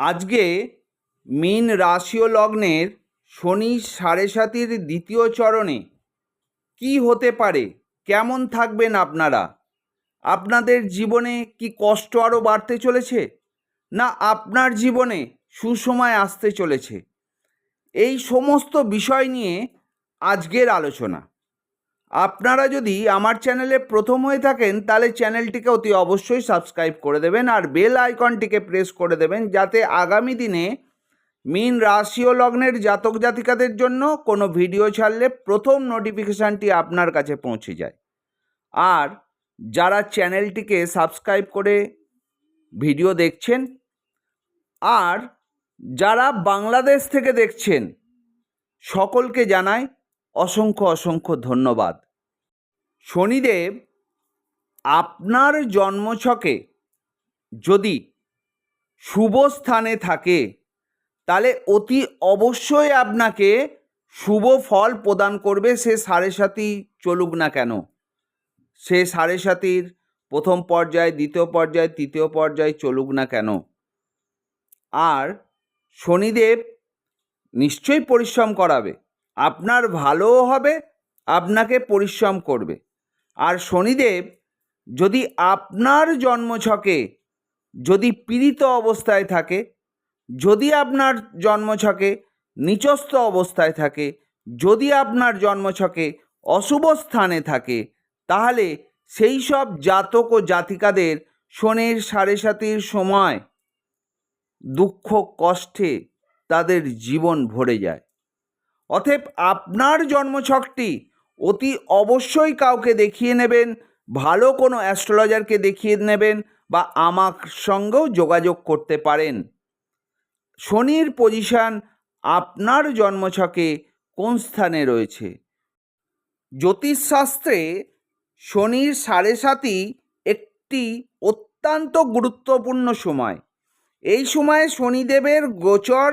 আজকে মীন রাশি ও লগ্নের শনি সাড়ে সাতির দ্বিতীয় চরণে। কি হতে পারে? কেমন থাকবেন আপনারা? আপনাদের জীবনে কি কষ্ট আরও বাড়তে চলেছে? না আপনার জীবনে সুসময় আসতে চলেছে? এই সমস্ত বিষয় নিয়ে আজকের আলোচনা। আপনারা যদি আমার চ্যানেলে প্রথম হয়ে থাকেন, তাহলে চ্যানেলটিকে অতি অবশ্যই সাবস্ক্রাইব করে দেবেন আর বেল আইকনটিকে প্রেস করে দেবেন যাতে আগামী দিনে মিন রাশি ও লগ্নের জাতক জাতিকাদের জন্য কোনো ভিডিও ছাড়লে প্রথম নোটিফিকেশানটি আপনার কাছে পৌঁছে যায়। আর যারা চ্যানেলটিকে সাবস্ক্রাইব করে ভিডিও দেখছেন আর যারা বাংলাদেশ থেকে দেখছেন, সকলকে জানাই অসংখ্য অসংখ্য ধন্যবাদ। শনিদেব আপনার জন্মছকে যদি শুভ স্থানে থাকে, তাহলে অতি অবশ্যই আপনাকে শুভ ফল প্রদান করবে সে সাড়ে সাতি চলুক না কেন। সে সাড়ে সাতির প্রথম পর্যায়ে, দ্বিতীয় পর্যায়ে, তৃতীয় পর্যায়ে চলুক না কেন। আর শনিদেব নিশ্চয়ই পরিশ্রম করাবে। আপনার ভালোও হবে, আপনাকে পরিশ্রম করবে। আর শনিদেব, যদি আপনার জন্মছকে যদি পীড়িত অবস্থায় থাকে, যদি আপনার জন্মছকে নিচস্থ অবস্থায় থাকে, যদি আপনার জন্মছকে অশুভ স্থানে থাকে, তাহলে সেই সব জাতক ও জাতিকাদের শনির সাড়ে সাতির সময় দুঃখ কষ্টে তাদের জীবন ভরে যায়। অতএব আপনার জন্মছকটি অতি অবশ্যই কাউকে দেখিয়ে নেবেন, ভালো কোনো অ্যাস্ট্রোলজারকে দেখিয়ে নেবেন বা আমার সঙ্গেও যোগাযোগ করতে পারেন। শনির পজিশান আপনার জন্মছকে কোন স্থানে রয়েছে? জ্যোতিষশাস্ত্রে শনির সাড়ে সাতই একটি অত্যন্ত গুরুত্বপূর্ণ সময়। এই সময়ে শনিদেবের গোচর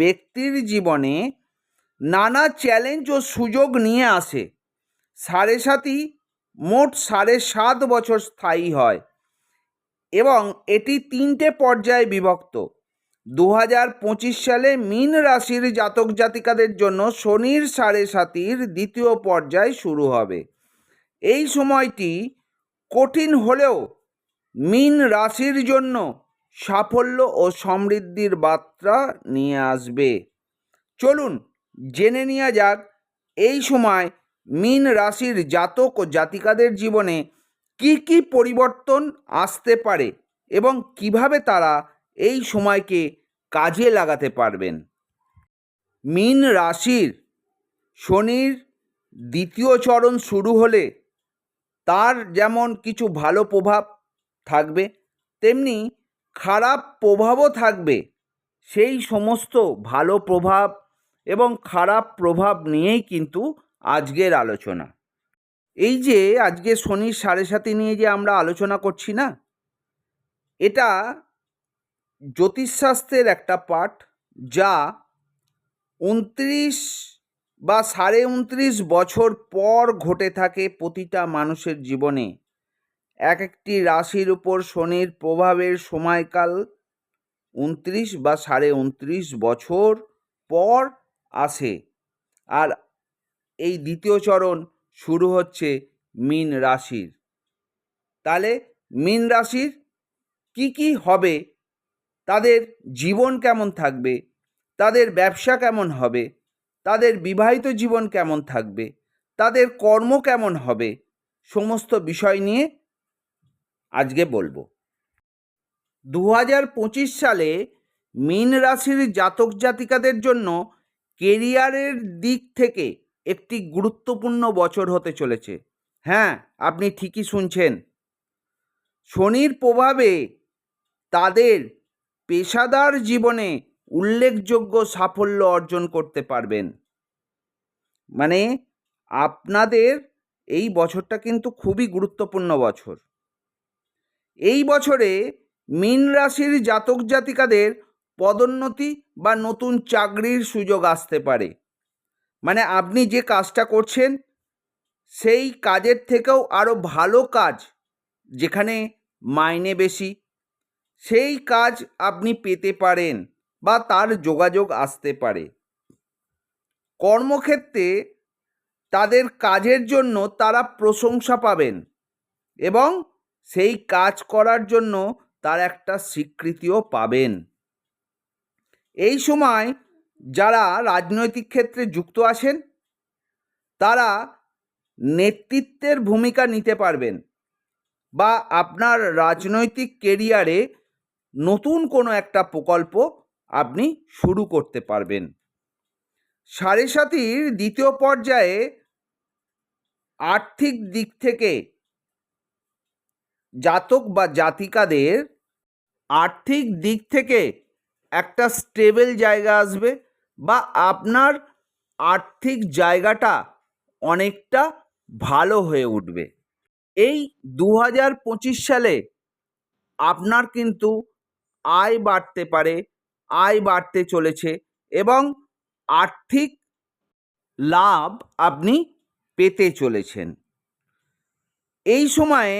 ব্যক্তির জীবনে নানা চ্যালেঞ্জ ও সুযোগ নিয়ে আসে। সাড়ে সাতই মোট সাড়ে সাত বছর স্থায়ী হয় এবং এটি তিনটে পর্যায়ে বিভক্ত। দু হাজার পঁচিশ সালে মীন রাশির জাতক জাতিকাদের জন্য শনির সাড়ে সাতির দ্বিতীয় পর্যায় শুরু হবে। এই সময়টি কঠিন হলেও মীন রাশির জন্য সাফল্য ও সমৃদ্ধির বার্তা নিয়ে আসবে। চলুন জেনে নেওয়া যাক, এই সময় মীন রাশির জাতক ও জাতিকাদের জীবনে কি কি পরিবর্তন আসতে পারে এবং কীভাবে তারা এই সময়কে কাজে লাগাতে পারবেন? মীন রাশির শনির দ্বিতীয় চরণ শুরু হলে তার যেমন কিছু ভালো প্রভাব থাকবে, তেমনি খারাপ প্রভাবও থাকবে। সেই সমস্ত ভালো প্রভাব এবং খারাপ প্রভাব নিয়েই কিন্তু আজকের আলোচনা। এই যে আজকে শনির সাড়ে সাথে নিয়ে যে আমরা আলোচনা করছি না, এটা জ্যোতিষশাস্ত্রের একটা পাঠ যা উনত্রিশ বা সাড়ে উনত্রিশ বছর পর ঘটে থাকে প্রতিটা মানুষের জীবনে। এক একটি রাশির উপর শনির প্রভাবের সময়কাল উনত্রিশ বা সাড়ে উনত্রিশ বছর পর আসে। আর এই দ্বিতীয় চরণ শুরু হচ্ছে মীন রাশির। তাহলে মীন রাশির কি কি হবে? তাদের জীবন কেমন থাকবে? তাদের ব্যবসা কেমন হবে? তাদের বিবাহিত জীবন কেমন থাকবে? তাদের কর্ম কেমন হবে? সমস্ত বিষয় নিয়ে আজকে বলব। দু হাজার পঁচিশ সালে মীন রাশির জাতক জাতিকাদের জন্য কেরিয়ারের দিক থেকে একটি গুরুত্বপূর্ণ বছর হতে চলেছে। হ্যাঁ আপনি ঠিকই শুনছেন। শনির প্রভাবে তাদের পেশাদার জীবনে উল্লেখযোগ্য সাফল্য অর্জন করতে পারবেন। মানে আপনাদের এই বছরটা কিন্তু খুবই গুরুত্বপূর্ণ বছর। এই বছরে মীন রাশির জাতক জাতিকাদের পদোন্নতি বা নতুন চাকরির সুযোগ আসতে পারে। মানে আপনি যে কাজটা করছেন, সেই কাজের থেকেও আরও ভালো কাজ যেখানে মাইনে বেশি, সেই কাজ আপনি পেতে পারেন বা তার যোগাযোগ আসতে পারে। কর্মক্ষেত্রে তাদের কাজের জন্য তারা প্রশংসা পাবেন এবং সেই কাজ করার জন্য তার একটা স্বীকৃতিও পাবেন। এই সময় যারা রাজনৈতিক ক্ষেত্রে যুক্ত আছেন, তারা নেতৃত্বের ভূমিকা নিতে পারবেন বা আপনার রাজনৈতিক কেরিয়ারে নতুন কোনো একটা প্রকল্প আপনি শুরু করতে পারবেন। সাড়ে সাতির দ্বিতীয় পর্যায়ে আর্থিক দিক থেকে জাতক বা জাতিকাদের আর্থিক দিক থেকে একটা স্টেবল জায়গা আসবে বা আপনার আর্থিক জায়গাটা অনেকটা ভালো হয়ে উঠবে। এই দু হাজার পঁচিশ সালে আপনার কিন্তু আয় বাড়তে পারে, আয় বাড়তে চলেছে এবং আর্থিক লাভ আপনি পেতে চলেছেন। এই সময়ে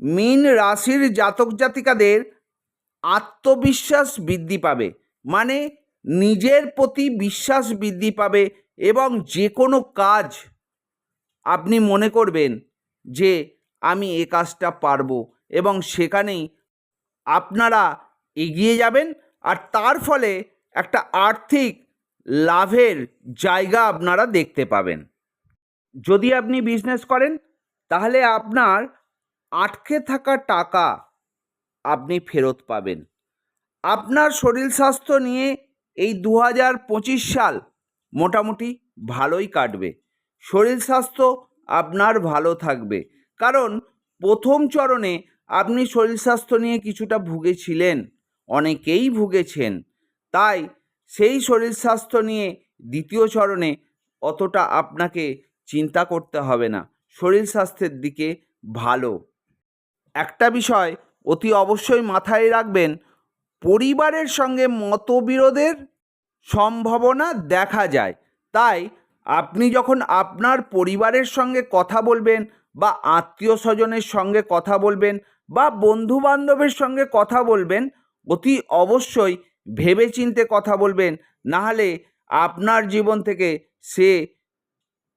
মীন রাশির জাতক জাতিকাদের আত্মবিশ্বাস বৃদ্ধি পাবে। মানে নিজের প্রতি বিশ্বাস বৃদ্ধি পাবে এবং যে কোনো কাজ আপনি মনে করবেন যে আমি এ কাজটা পারব এবং সেখানেই আপনারা এগিয়ে যাবেন আর তার ফলে একটা আর্থিক লাভের জায়গা আপনারা দেখতে পাবেন। যদি আপনি বিজনেস করেন, তাহলে আপনার আটকে থাকা টাকা আপনি ফেরত পাবেন। আপনার শরীর স্বাস্থ্য নিয়ে এই দু হাজার পঁচিশ সাল মোটামুটি ভালোই কাটবে। শরীর স্বাস্থ্য আপনার ভালো থাকবে। কারণ প্রথম চরণে আপনি শরীর স্বাস্থ্য নিয়ে কিছুটা ভুগেছিলেন, অনেকেই ভুগেছেন। তাই সেই শরীর স্বাস্থ্য নিয়ে দ্বিতীয় চরণে অতটা আপনাকে চিন্তা করতে হবে না। শরীর স্বাস্থ্যের দিকে ভালো। একটা বিষয় অতি অবশ্যই মাথায় রাখবেন, পরিবারের সঙ্গে মতবিরোধের সম্ভাবনা দেখা যায়। তাই আপনি যখন আপনার পরিবারের সঙ্গে কথা বলবেন বা আত্মীয় স্বজনের সঙ্গে কথা বলবেন বা বন্ধু বান্ধবের সঙ্গে কথা বলবেন, অতি অবশ্যই ভেবেচিন্তে কথা বলবেন নাহলে আপনার জীবন থেকে সে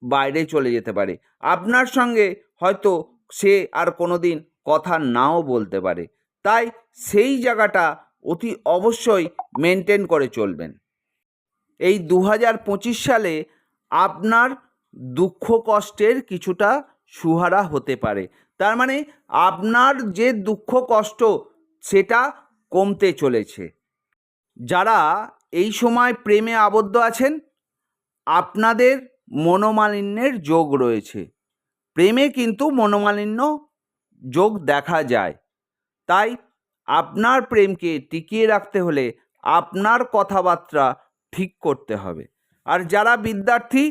বাইরে চলে যেতে পারে। আপনার সঙ্গে হয়তো সে আর কোনো দিন কথা নাও বলতে পারে। তাই সেই জায়গাটা অতি অবশ্যই মেনটেন করে চলবেন। এই দু হাজার পঁচিশ সালে আপনার দুঃখ কষ্টের কিছুটা সুহারা হতে পারে। তার মানে আপনার যে দুঃখ কষ্ট, সেটা কমতে চলেছে। যারা এই সময় প্রেমে আবদ্ধ আছেন, আপনাদের মনোমালিন্যের যোগ রয়েছে। প্রেমে কিন্তু মনোমালিন্য যোগ দেখা যায়। তাই আপনার প্রেমকে টিকিয়ে রাখতে হলে আপনার কথাবার্তা ঠিক করতে হবে। আর যারা বিদ্যার্থী,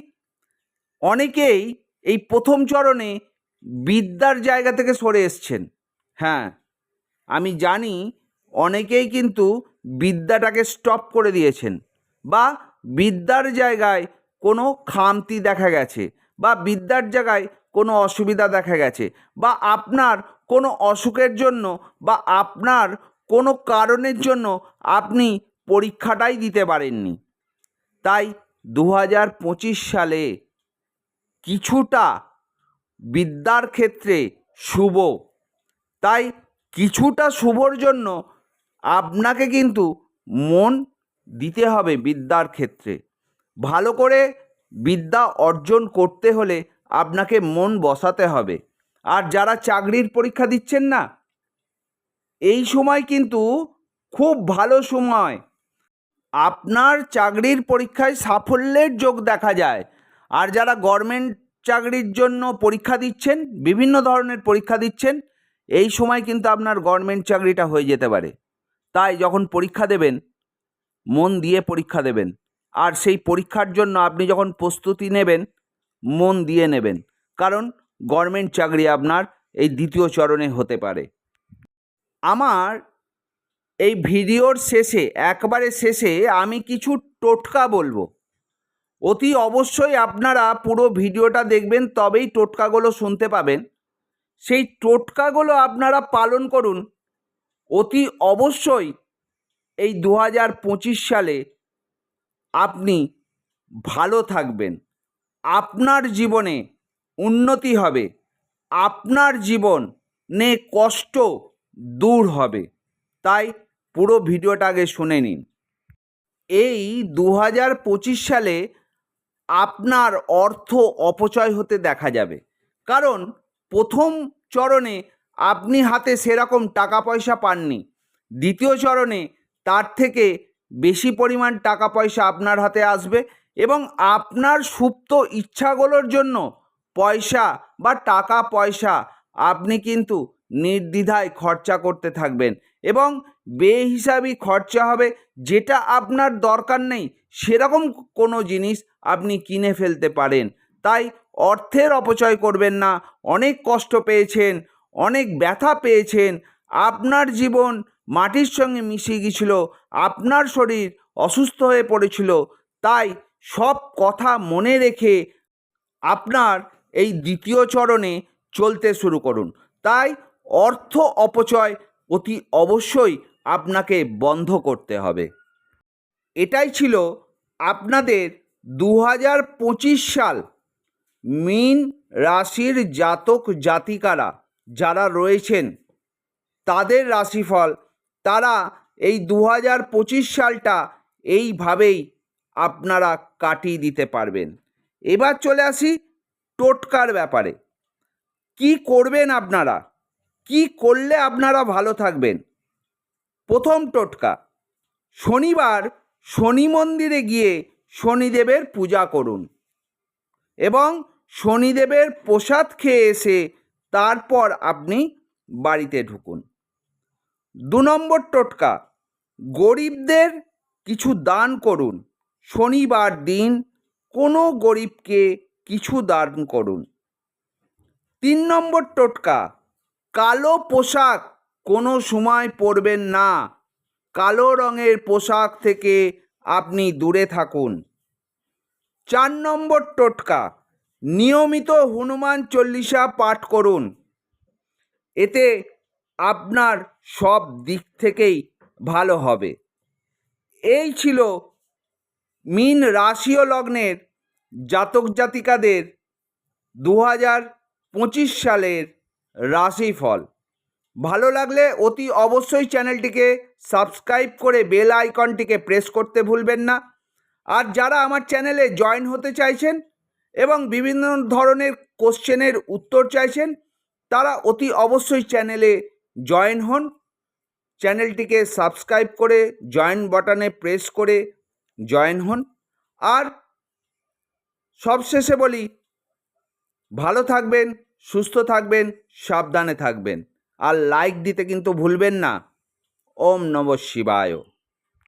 অনেকেই এই প্রথম চরণে বিদ্যার জায়গা থেকে সরে এসছেন। হ্যাঁ আমি জানি অনেকেই কিন্তু বিদ্যাটাকে স্টপ করে দিয়েছেন বা বিদ্যার জায়গায় কোনো খামতি দেখা গেছে বা বিদ্যার জায়গায় কোনো অসুবিধা দেখা গেছে বা আপনার কোনো অসুখের জন্য বা আপনার কোনো কারণের জন্য আপনি পরীক্ষাটাই দিতে পারেননি। তাই দু হাজার পঁচিশ সালে কিছুটা বিদ্যার ক্ষেত্রে শুভ। তাই কিছুটা শুভর জন্য আপনাকে কিন্তু মন দিতে হবে বিদ্যার ক্ষেত্রে। ভালো করে বিদ্যা অর্জন করতে হলে আপনাকে মন বসাতে হবে। আর যারা চাকরির পরীক্ষা দিচ্ছেন না, এই সময় কিন্তু খুব ভালো সময়। আপনার চাকরির পরীক্ষায় সাফল্যের যোগ দেখা যায়। আর যারা গভর্নমেন্ট চাকরির জন্য পরীক্ষা দিচ্ছেন, বিভিন্ন ধরনের পরীক্ষা দিচ্ছেন, এই সময় কিন্তু আপনার গভর্নমেন্ট চাকরিটা হয়ে যেতে পারে। তাই যখন পরীক্ষা দেবেন, মন দিয়ে পরীক্ষা দেবেন। আর সেই পরীক্ষার জন্য আপনি যখন প্রস্তুতি নেবেন মন দিয়ে নেবেন। কারণ গভর্নমেন্ট চাকরি আপনার এই দ্বিতীয় চরণে হতে পারে। আমার এই ভিডিওর শেষে, একবারে শেষে আমি কিছু টোটকা বলব। অতি অবশ্যই আপনারা পুরো ভিডিওটা দেখবেন, তবেই টোটকাগুলো শুনতে পাবেন। সেই টোটকাগুলো আপনারা পালন করুন। অতি অবশ্যই এই দু হাজার পঁচিশ সালে আপনি ভালো থাকবেন। আপনার জীবনে উন্নতি হবে। আপনার জীবনে কষ্ট দূর হবে। তাই পুরো ভিডিওটা আগে শুনে নিন। এই দু পঁচিশ সালে আপনার অর্থ অপচয় হতে দেখা যাবে। কারণ প্রথম চরণে আপনি হাতে সেরকম টাকা পয়সা পাননি। দ্বিতীয় চরণে তার থেকে বেশি পরিমাণ টাকা পয়সা আপনার হাতে আসবে। এবং আপনার সুপ্ত ইচ্ছাগুলোর জন্য পয়সা বা টাকা পয়সা আপনি কিন্তু নির্দ্বিধায় খরচা করতে থাকবেন এবং বেহিসাবি খরচা হবে যেটা আপনার দরকার নেই সেরকম কোনো জিনিস আপনি কিনে ফেলতে পারেন। তাই অর্থের অপচয় করবেন না, অনেক কষ্ট পেয়েছেন, অনেক ব্যথা পেয়েছেন, আপনার জীবন মাটির সঙ্গে মিশে গিয়েছিল, আপনার শরীর অসুস্থ হয়ে পড়েছিল, তাই সব কথা মনে রেখে আপনার এই দ্বিতীয় চরণে চলতে শুরু করুন। তাই অর্থ অপচয় অতি অবশ্যই আপনাকে বন্ধ করতে হবে। এটাই ছিল আপনাদের দু হাজার পঁচিশ সাল মিন রাশির জাতক জাতিকারা যারা রয়েছেন, তাদের রাশিফল, তারা এই দু হাজার পঁচিশ সালটা এইভাবেই আপনারা কাটিয়ে দিতে পারবেন। এবার চলে আসি টোটকার ব্যাপারে। কি করবেন আপনারা? কি করলে আপনারা ভালো থাকবেন? প্রথম টোটকা, শনিবার শনি মন্দিরে গিয়ে শনিদেবের পূজা করুন এবং শনিদেবের প্রসাদ খেয়ে এসে তারপর আপনি বাড়িতে ঢুকুন। দু নম্বর টোটকা, গরিবদের কিছু দান করুন। শনিবার দিন কোনো গরিবকে কিছু দান করুন। তিন নম্বর টোটকা, কালো পোশাক কোনো সময় পরবেন না। কালো রঙের পোশাক থেকে আপনি দূরে থাকুন। চার নম্বর টোটকা, নিয়মিত হনুমান চল্লিশা পাঠ করুন। এতে আপনার সব দিক থেকেই ভালো হবে। এই ছিল মিন রাশি ও লগ্নের জাতক জাতিকাদের দু হাজার পঁচিশ সালের রাশিফল। ভালো লাগলে অতি অবশ্যই চ্যানেলটিকে সাবস্ক্রাইব করে বেল আইকনটিকে প্রেস করতে ভুলবেন না। আর যারা আমার চ্যানেলে জয়েন হতে চাইছেন এবং বিভিন্ন ধরনের কোশ্চেনের উত্তর চাইছেন, তারা অতি অবশ্যই চ্যানেলে জয়েন হন। চ্যানেলটিকে সাবস্ক্রাইব করে জয়েন বাটনে প্রেস করে জয়েন হন। আর সবশেষে বলি, ভালো থাকবেন, সুস্থ থাকবেন, সাবধানে থাকবেন। আর লাইক দিতে কিন্তু ভুলবেন না। ওম নম শিবায়।